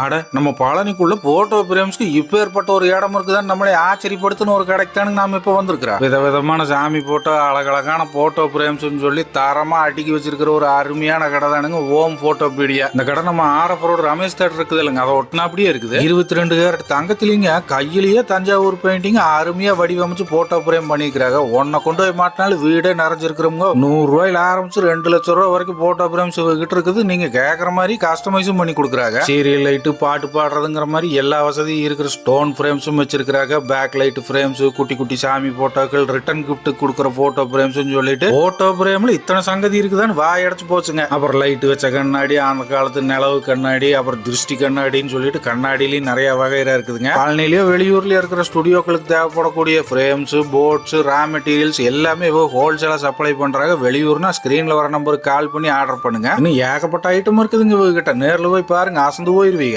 அட நம்ம பழனிக்குள்ள போட்டோ பிரேம்ஸ்க்கு இப்ப ஏற்பட்ட ஒரு இடம் இருக்குதான்னு நம்மளே ஆச்சரியப்படுத்தின ஒரு கடைக்கு தானுங்க நாம இப்ப வந்திருக்கிறோம். விதவிதமான சாமி போட்டோ அழகழகான போட்டோ பிரேம்ஸ்னு சொல்லி தரமா அடுக்கி வச்சிருக்கிற ஒரு அருமையான கடை தானுங்க ஓம் போட்டோ பீடியா இந்த கடை நம்ம ஆரப்பரோட ரமேஷ் தேட்டர் இருக்குது இல்லைங்க அதை ஒட்டினா அப்படியே இருக்குது. இருபத்தி ரெண்டு கேரட் தங்கத்திலிங்க கையிலேயே தஞ்சாவூர் பெயிண்டிங் அருமையா வடிவமைச்சு போட்டோ பிரேம் பண்ணிக்கிறாங்க ஒன்னை கொண்டு போய் மாட்டினாலும் வீடே நிறைஞ்சிருக்கிறவங்க நூறு ரூபாயில ஆரம்பிச்சு ரெண்டு லட்சம் ரூபாய் வரைக்கும் போட்டோ பிரேம்ஸ் கிட்ட இருக்குது. நீங்க கேக்குற மாதிரி கஸ்டமைஸும் பண்ணி கொடுக்குறாங்க. சீரியல் லைட்டு பாட்டு பாடுறதுங்கிற மாதிரி எல்லா வசதியும் இருக்கிற ஸ்டோன் ஃப்ரேம்ஸும் வச்சிருக்கிறாங்க. பேக் லைட் ஃப்ரேம்ஸ் குட்டி குட்டி சாமி போட்டோக்கள் ரிட்டர்ன் கிஃப்ட் கொடுக்குற போட்டோ ஃப்ரேம்ஸ்னு சொல்லிட்டு போட்டோ ஃப்ரேம்ல இத்தனை சங்கதி இருக்குதான்னு வாய் அடைச்சு போச்சுங்க. அப்புறம் லைட் வச்ச கண்ணாடி அந்த காலத்து நிலவு கண்ணாடி அப்புறம் திருஷ்டி கண்ணாடின்னு சொல்லிட்டு கண்ணாடியிலயும் நிறைய வகையில இருக்குதுங்க. பழனிலயோ வெளியூர்லயோ இருக்கிற ஸ்டுடியோக்களுக்கு தேவைப்படக்கூடிய ஃப்ரேம்ஸ் போர்ட்ஸ் ரா மெட்டீரியல்ஸ் எல்லாமே ஹோல்சேலா சப்ளை பண்றாங்க. வெளியூர்னா ஸ்கிரீன்ல வர நம்பருக்கு கால் பண்ணி ஆர்டர் பண்ணுங்க. இன்னும் ஏகப்பட்ட ஐட்டம் இருக்குதுங்க இவங்க கிட்ட நேரில் போய் பாருங்க அசந்து போயிருவீங்க.